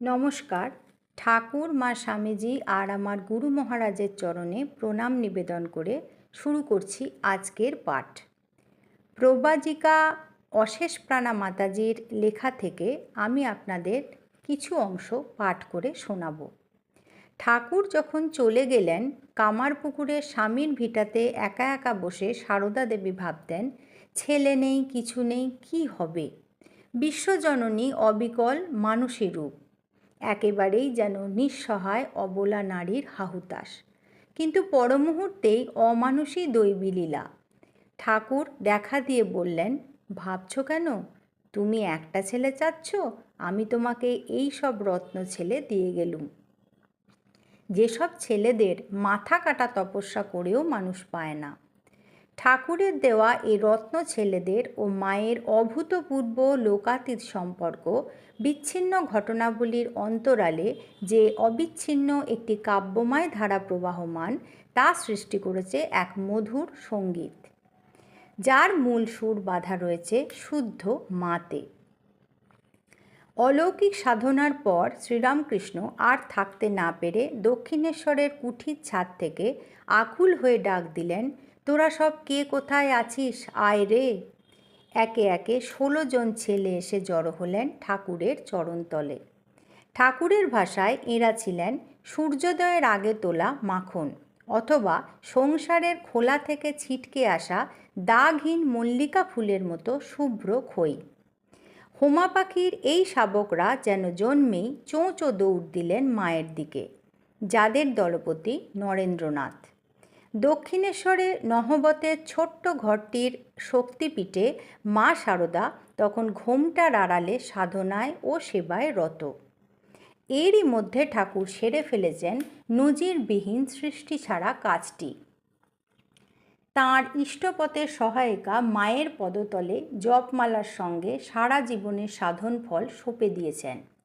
নমস্কার। ঠাকুর, মা স্বামীজি আর আমার গুরু মহারাজের চরণে প্রণাম নিবেদন করে শুরু করছি আজকের পাঠ। প্রবাজিকা অশেষ প্রাণা মাতাজির লেখা থেকে আমি আপনাদের কিছু অংশ পাঠ করে শোনাব। ঠাকুর যখন চলে গেলেন কামারপুকুরের স্বামীর ভিটাতে একা একা বসে সারদা দেবী ভাবতেন, ছেলে নেই, কিছু নেই, কি হবে? বিশ্বজননী অবিকল মানুষী রূপ। একেবারেই যেন নিঃসহায় অবলা নারীর হাহুতাস কিন্তু পরমুহূর্তেই অমানুষী দৈবী লীলা। ঠাকুর দেখা দিয়ে বললেন, ভাবছ কেন? তুমি একটা ছেলে চাচ্ছ, আমি তোমাকে এই সব রত্ন ছেলে দিয়ে গেলুম। যেসব ছেলেদের মাথা কাটা তপস্যা করেও মানুষ পায় না। ঠাকুরের দেওয়া এই রত্ন ছেলেদের ও মায়ের অভূতপূর্ব লোকাতীত সম্পর্ক বিচ্ছিন্ন ঘটনাবলীর অন্তরালে যে অবিচ্ছিন্ন একটি কাব্যময় ধারা প্রবাহমান, তা সৃষ্টি করেছে এক মধুর সংগীত, যার মূল সুর বাঁধা রয়েছে শুদ্ধ মাতে। অলৌকিক সাধনার পর শ্রীরামকৃষ্ণ আর থাকতে না পেরে দক্ষিণেশ্বরের কুঠির ছাদ থেকে আকুল হয়ে ডাক দিলেন তোরা সব কে কোথায় আছিস? আয় রে। একে একে ষোলো জন ছেলে এসে জড়ো হলেন ঠাকুরের চরণতলে। ঠাকুরের ভাষায় এঁরা ছিলেন সূর্যোদয়ের আগে তোলা মাখন অথবা সংসারের খোলা থেকে ছিটকে আসা দাগহীন মল্লিকা ফুলের মতো শুভ্র খই। হোমা পাখির এই শাবকরা যেন জন্মেই চোঁচো দৌড় দিলেন মায়ের দিকে, যাদের দলপতি নরেন্দ্রনাথ। দক্ষিণেশ্বরে নহবতের ছোট্ট ঘরটির শক্তিপীঠে মা সারদা তখন ঘোমটার আড়ালে সাধনায় ও সেবায় রত। এরই মধ্যে ঠাকুর সেরে ফেলেছেন নজিরবিহীন সৃষ্টি ছাড়া কাজটি। তাঁর ইষ্টপথের সহায়িকা মায়ের পদতলে জপমালার সঙ্গে সারা জীবনের সাধন ফল সঁপে দিয়েছেন।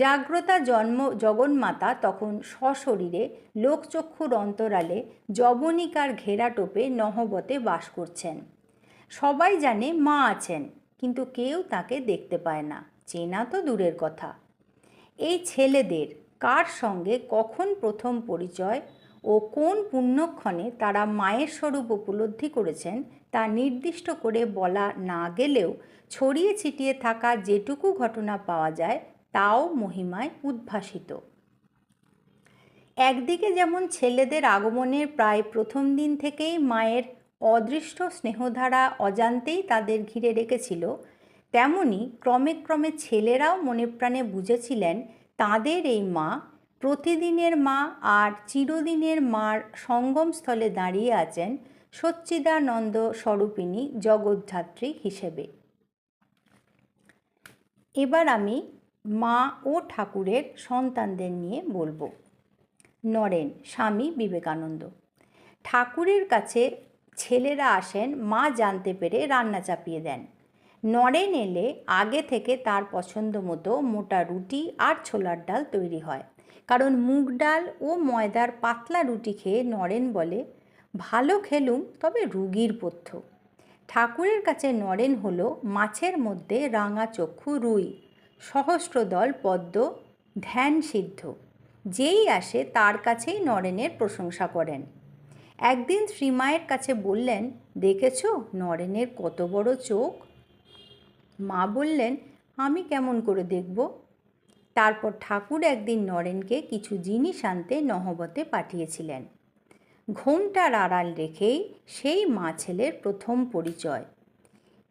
জাগ্রতা জন্ম, জগন্মাতা তখন সশরীরে লোকচক্ষুর অন্তরালে যবনিকার ঘেরা টোপে নহবতে বাস করছেন। সবাই জানে মা আছেন, কিন্তু কেউ তাকে দেখতে পায় না। চেনা তো দূরের কথা। এই ছেলেদের কার সঙ্গে কখন প্রথম পরিচয় ও কোন পুণ্যক্ষণে তারা মায়ের স্বরূপ উপলব্ধি করেছেন তা নির্দিষ্ট করে বলা না গেলেও ছড়িয়ে ছিটিয়ে থাকা যেটুকু ঘটনা পাওয়া যায় তাও মহিমায় উদ্ভাসিত। একদিকে যেমন ছেলেদের আগমনের প্রায় প্রথম দিন থেকেই মায়ের অদৃষ্ট স্নেহধারা অজান্তেই তাদের ঘিরে রেখেছিল, তেমনি ক্রমে ক্রমে ছেলেরাও মনে প্রাণে বুঝেছিলেন তাদের এই মা প্রতিদিনের মা আর চিরদিনের মার সঙ্গমস্থলে দাঁড়িয়ে আছেন সচ্চিদানন্দ স্বরূপিণী জগদ্ধাত্রী হিসেবে। এবার আমি মা ও ঠাকুরের সন্তানদের নিয়ে বলব। নরেন, স্বামী বিবেকানন্দ। ঠাকুরের কাছে ছেলেরা আসেন, মা জানতে পেরে রান্না চাপিয়ে দেন। নরেন এলে আগে থেকে তার পছন্দ মতো মোটা রুটি আর ছোলার ডাল তৈরি হয়। কারণ মুগ ডাল ও ময়দার পাতলা রুটি খেয়ে নরেন বলে, ভালো খেলুম, তবে রুগীর পথ্য। ঠাকুরের কাছে নরেন হলো মাছের মধ্যে রাঙা চক্ষু রুই। সহস্রদল পদ্ম, ধ্যান সিদ্ধ। যেই আসে তার কাছেই নরেনের প্রশংসা করেন। একদিন শ্রীমায়ের কাছে বললেন, দেখেছ নরেনের কত বড় চোখ? মা বললেন, আমি কেমন করে দেখব? তারপর ঠাকুর একদিন নরেনকে কিছু জিনিস আনতে নহবতে পাঠিয়েছিলেন। ঘোমটার আড়াল রেখেই সেই মা ছেলের প্রথম পরিচয়।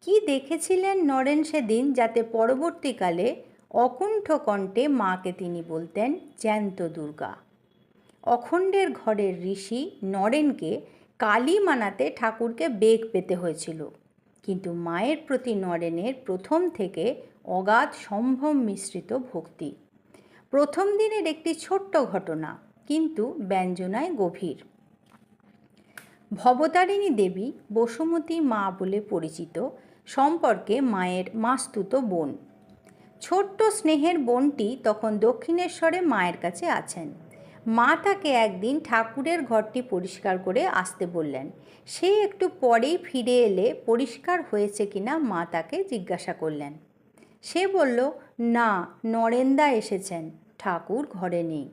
কি দেখেছিলেন নরেন সেদিন যাতে পরবর্তীকালে অকুণ্ঠ কণ্ঠে মাকে তিনি বলতেন জ্যান্ত দুর্গা? অখণ্ডের ঘরের ঋষি নরেনকে কালী মানাতে ঠাকুরকে বেগ পেতে হয়েছিল। কিন্তু মায়ের প্রতি নরেনের প্রথম থেকে অগাধ সম্ভব মিশ্রিত ভক্তি। প্রথম দিনের একটি ছোট্ট ঘটনা, কিন্তু ব্যঞ্জনায় গভীর। ভবতারিণী দেবী বসুমতী মা বলে পরিচিত সম্পর্কে মায়ের মাস্তুত বোন। ছোট্ট স্নেহের বোনটি তখন দক্ষিণেশ্বরে মায়ের কাছে আছেন। মা তাকে একদিন ঠাকুরের ঘরটি পরিষ্কার করে আসতে বললেন। সে একটু পরেই ফিরে এলে পরিষ্কার হয়েছে কিনা মা তাকে জিজ্ঞাসা করলেন। সে বলল, না, নরেন্দা এসেছেন, ঠাকুর ঘরে নেই।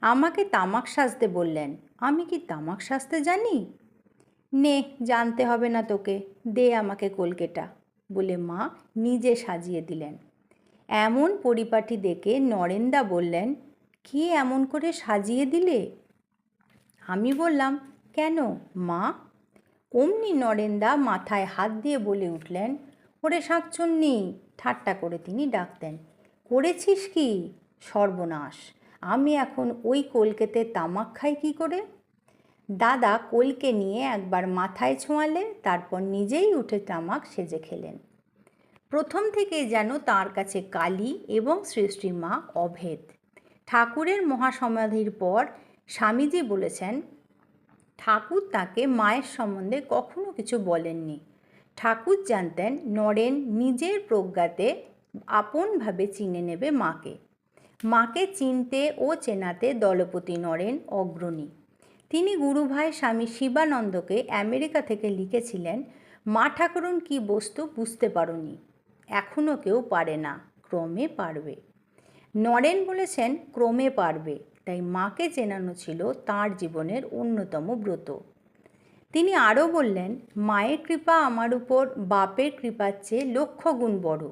আমাকে তামাক সাজতে বললেন। আমি কি তামাক সাজতে জানি? নে, জানতে হবে না তোকে। দে আমাকে কলকেটা, বলে মা নিজে সাজিয়ে দিলেন। এমন পরিপাটি দেখে নরেন্দা বললেন, কি এমন করে সাজিয়ে দিলে? আমি বললাম, কেন মা? অমনি নরেন্দা মাথায় হাত দিয়ে বলে উঠলেন, ওরে শাঁকচুন্নি, ঠাট্টা করে তিনি ডাকতেন। করেছিস কি? সর্বনাশ। আমি এখন ওই কলকেতে তামাক খাই কি করে? দাদা কলকে নিয়ে একবার মাথায় ছোঁয়ালে তারপর নিজেই উঠে তামাক সেজে খেলেন। প্রথম থেকেই যেন তার কাছে কালী এবং সৃষ্টি মা অভেদ। ঠাকুরের মহাসমাধির পর স্বামীজি বলেছেন, ঠাকুর তাকে মায়ের সম্বন্ধে কখনো কিছু বলেননি। ঠাকুর জানতেন নরেন নিজের প্রজ্ঞাতে আপনভাবে চিনে নেবে মাকে। মাকে চিনতে ও চেনাতে দলপতি নরেন অগ্রণী। তিনি গুরুভাই স্বামী শিবানন্দকে আমেরিকা থেকে লিখেছিলেন, মা ঠাকুরুন কী বস্তু বুঝতে পারোনি এখনও কেউ পারে না, ক্রমে পারবে। নরেন বলেছেন, ক্রমে পারবে। তাই মাকে চেনানো ছিল তার জীবনের অন্যতম ব্রত। তিনি আরও বললেন, মায়ের কৃপা আমার উপর, বাপের কৃপার চেয়ে লক্ষ গুণ বড়।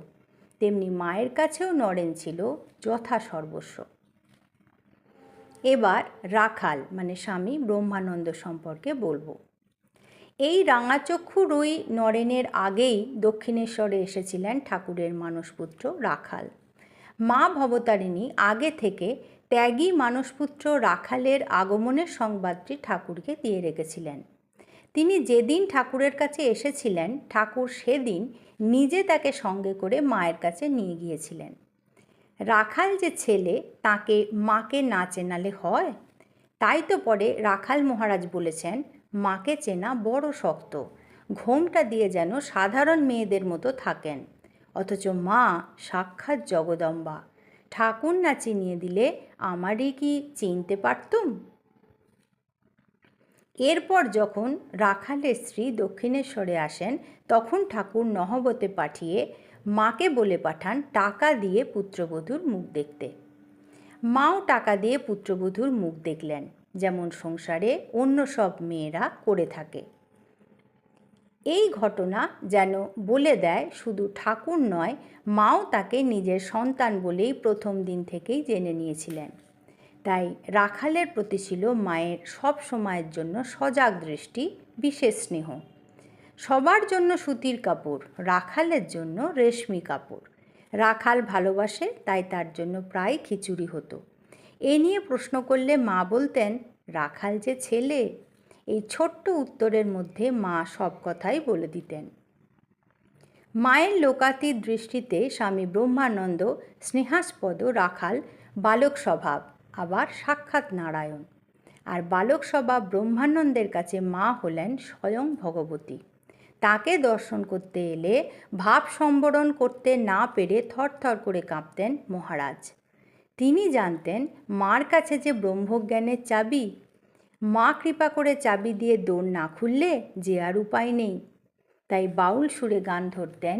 তেমনি মায়ের কাছেও নরেন ছিল যথা সর্বস্ব এবার রাখাল মানে স্বামী ব্রহ্মানন্দ সম্পর্কে বলব। এই রাঙাচক্ষু রুই নরেনের আগেই দক্ষিণেশ্বরে এসেছিলেন ঠাকুরের মানসপুত্র রাখাল। মা ভবতারিণী আগে থেকে ত্যাগী মানসপুত্র রাখালের আগমনের সংবাদটি ঠাকুরকে দিয়ে রেখেছিলেন। তিনি যেদিন ঠাকুরের কাছে এসেছিলেন, ঠাকুর সেদিন নিজে তাকে সঙ্গে করে মায়ের কাছে নিয়ে গিয়েছিলেন। রাখাল যে ছেলে, তাকে মাকে না চেনালে হয়? তাই তো পরে রাখাল মহারাজ বলেছেন, মাকে চেনা বড় শক্ত। ঘোমটা দিয়ে যেন সাধারণ মেয়েদের মতো থাকেন। অথচ মা সাক্ষাৎ জগদম্বা। ঠাকুর না চিনিয়ে দিলে আমারই কি চিনতে পারতুম? এরপর যখন রাখালের স্ত্রী দক্ষিণেশ্বরে আসেন, তখন ঠাকুর নহবতে পাঠিয়ে মাকে বলে পাঠান টাকা দিয়ে পুত্রবধূর মুখ দেখতে। মাও টাকা দিয়ে পুত্রবধূর মুখ দেখলেন, যেমন সংসারে অন্য সব মেয়েরা করে থাকে। এই ঘটনা যেন বলে দেয়, শুধু ঠাকুর নয়, মাও তাকে নিজের সন্তান বলেই প্রথম দিন থেকেই জেনে নিয়েছিলেন। তাই রাখালের প্রতি ছিল মায়ের সব সময়ের জন্য সজাগ দৃষ্টি, বিশেষ স্নেহ। সবার জন্য সুতির কাপড়, রাখালের জন্য রেশমি কাপড়। রাখাল ভালোবাসে, তাই তার জন্য প্রায় খিচুড়ি হতো। এ নিয়ে প্রশ্ন করলে মা বলতেন, রাখাল যে ছেলে? এই ছোট্ট উত্তরের মধ্যে মা সব কথাই বলে দিতেন। মায়ের লোকাতীত দৃষ্টিতে স্বামী ব্রহ্মানন্দ, স্নেহাস্পদ রাখাল, বালক স্বভাব, আবার সাক্ষাৎ নারায়ণ। আর বালক স্বভাব ব্রহ্মানন্দের কাছে মা হলেন স্বয়ং ভগবতী। তাকে দর্শন করতে এলে ভাব সম্বরণ করতে না পেরে থরথর করে কাঁপতেন মহারাজ। তিনি জানতেন, মার কাছে যে ব্রহ্মজ্ঞানের চাবি, মা কৃপা করে চাবি দিয়ে দৌড় না খুললে যে আর উপায় নেই। তাই বাউল সুরে গান ধরতেন,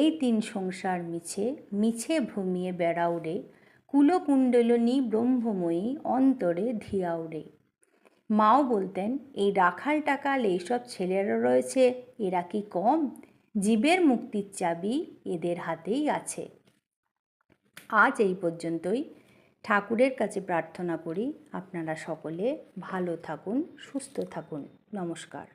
এই তিন সংসার মিছে মিছে ভূমিয়ে বেড়াউরে কুলকুণ্ডলিনী ব্রহ্মময়ী অন্তরে ধিয়াউরে মাও বলতেন, এই রাখাল টাকাল এইসব ছেলেরা রয়েছে, এরা কি কম? জীবের মুক্তির চাবি এদের হাতেই আছে। আজ এই পর্যন্তই। ঠাকুরের কাছে প্রার্থনা করি, আপনারা সকলে ভালো থাকুন, সুস্থ থাকুন। নমস্কার।